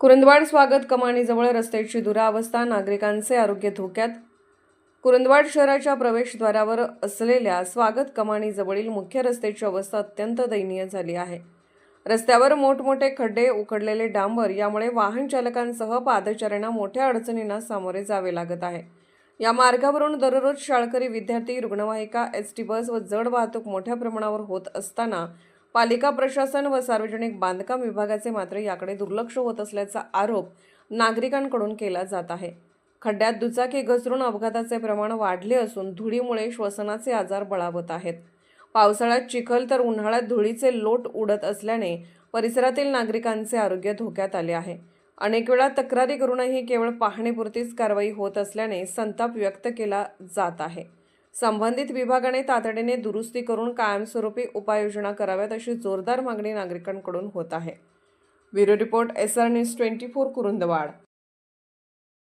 कुरुंदवाड स्वागत कमानीजवळ रस्त्याची दुरावस्था नागरिकांचे आरोग्य धोक्यात. कुरुंदवाड शहराच्या प्रवेशद्वारावर असलेल्या स्वागत कमानीजवळील मुख्य रस्त्याची अवस्था अत्यंत दयनीय झाली आहे. रस्त्यावर मोठमोठे खड्डे उकडलेले डांबर यामुळे वाहन चालकांसह पादचाऱ्यांना मोठ्या अडचणींना सामोरे जावे लागत आहे. या मार्गावरून दररोज शाळकरी विद्यार्थी रुग्णवाहिका एस टी बस व जड वाहतूक मोठ्या प्रमाणावर होत असताना पालिका प्रशासन व सार्वजनिक बांधकाम विभागाचे मात्र याकडे दुर्लक्ष होत असल्याचा आरोप नागरिकांकडून केला जात आहे. खड्ड्यात दुचाकी घसरून अपघाताचे प्रमाण वाढले असून धुळीमुळे श्वसनाचे आजार बळावत आहेत. पावसाळ्यात चिखल तर उन्हाळ्यात धुळीचे लोट उडत असल्याने परिसरातील नागरिकांचे आरोग्य धोक्यात आले आहे. अनेक वेळा तक्रारी करूनही केवळ पाहणीपुरतीच कारवाई होत असल्याने संताप व्यक्त केला जात आहे. संबंधित विभागाने तातडीने दुरुस्ती करून कायमस्वरूपी उपाययोजना कराव्यात अशी जोरदार मागणी नागरिकांकडून होत आहे. Bureau report S R news twenty four Kurundwad.